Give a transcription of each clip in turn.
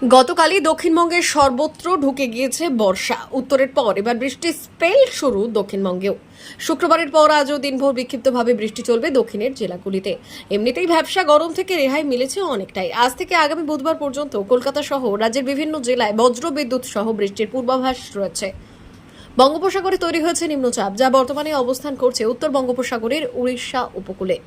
গতকালই দক্ষিণবঙ্গের সর্বত্র ঢুকে গিয়েছে বর্ষা। উত্তরের পর এবার বৃষ্টির স্পেল শুরু দক্ষিণবঙ্গেও। শুক্রবারের পর আজও দিনভর বিক্ষিপ্তভাবে বৃষ্টি চলবে দক্ষিণের জেলাগুলিতে। এমনিতেই ব্যবসা গরম থেকে রেহাই মিলেছে অনেকটাই। আজ থেকে আগামী বুধবার পর্যন্ত কলকাতা সহ রাজ্যের বিভিন্ন জেলায় বজ্র বিদ্যুৎ সহ বৃষ্টির পূর্বাভাস রয়েছে। বঙ্গোপসাগরে তৈরি হয়েছে নিম্নচাপ, যা বর্তমানে অবস্থান করছে উত্তর বঙ্গোপসাগরের উড়িষ্যা উপকূলে।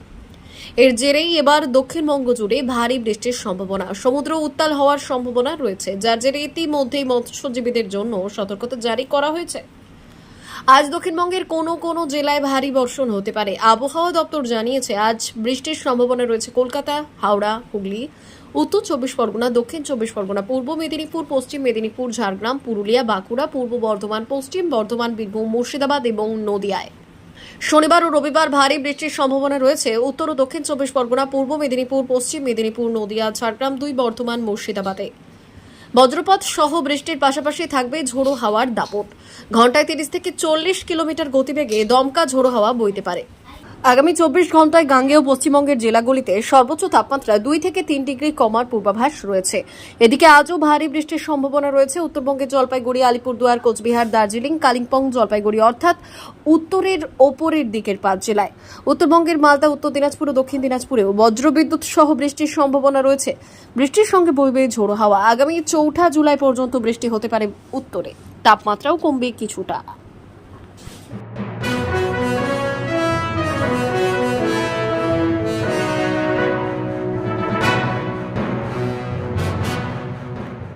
এর জেরেই এবার দক্ষিণবঙ্গ জুড়ে ভারী বৃষ্টির সম্ভাবনা। সমুদ্র উত্তাল হওয়ার সম্ভাবনা রয়েছে, যার জেরে ইতিমধ্যেই মৎস্যজীবীদের জন্য সতর্কতা জারি করা হয়েছে। আজ দক্ষিণবঙ্গের কোনো কোনো জেলায় ভারী বর্ষণ হতে পারে। আবহাওয়া দপ্তর জানিয়েছে, আজ বৃষ্টির সম্ভাবনা রয়েছে কলকাতা, হাওড়া, হুগলি, উত্তর চব্বিশ পরগনা, দক্ষিণ চব্বিশ পরগনা, পূর্ব মেদিনীপুর, পশ্চিম মেদিনীপুর, ঝাড়গ্রাম, পুরুলিয়া, বাঁকুড়া, পূর্ব বর্ধমান, পশ্চিম বর্ধমান, বীরভূম, মুর্শিদাবাদ এবং নদিয়ায়। শনিবার ও রবিবার ভারী বৃষ্টির সম্ভাবনা রয়েছে। উত্তর ও দক্ষিণ চব্বিশ পরগনা, পূর্ব মেদিনীপুর, পশ্চিম মেদিনীপুর, নদিয়া, ঝাড়গ্রাম, দুই বর্ধমান, মুর্শিদাবাদে। বজ্রপাত সহ বৃষ্টির পাশাপাশি থাকবে ঝোড়ো হাওয়ার দাপট। ঘন্টায় তিরিশ থেকে চল্লিশ কিলোমিটার গতিবেগে দমকা ঝোড়ো হাওয়া বইতে পারে। আগামী চব্বিশ ঘন্টায় গাঙ্গেয় পশ্চিমবঙ্গের জেলাগুলিতে সর্বোচ্চ তাপমাত্রা দুই থেকে তিন ডিগ্রি কমার পূর্বাভাস রয়েছে। এদিকে আজও ভারী বৃষ্টির সম্ভাবনা রয়েছে। উত্তরবঙ্গের জলপাইগুড়ি, আলিপুরদুয়ার, কোচবিহার, দার্জিলিং, কালিম্পং, জলপাইগুড়ি অর্থাৎ উত্তরের ওপরের দিকের পাঁচ জেলায়। উত্তরবঙ্গের মালদা, উত্তর দিনাজপুর ও দক্ষিণ দিনাজপুরেও বজ্রবিদ্যুৎ সহ বৃষ্টির সম্ভাবনা রয়েছে। বৃষ্টির সঙ্গে বইবে ঝোড়ো হাওয়া। আগামী চৌঠা জুলাই পর্যন্ত বৃষ্টি হতে পারে উত্তরে। তাপমাত্রাও কমবে কিছুটা।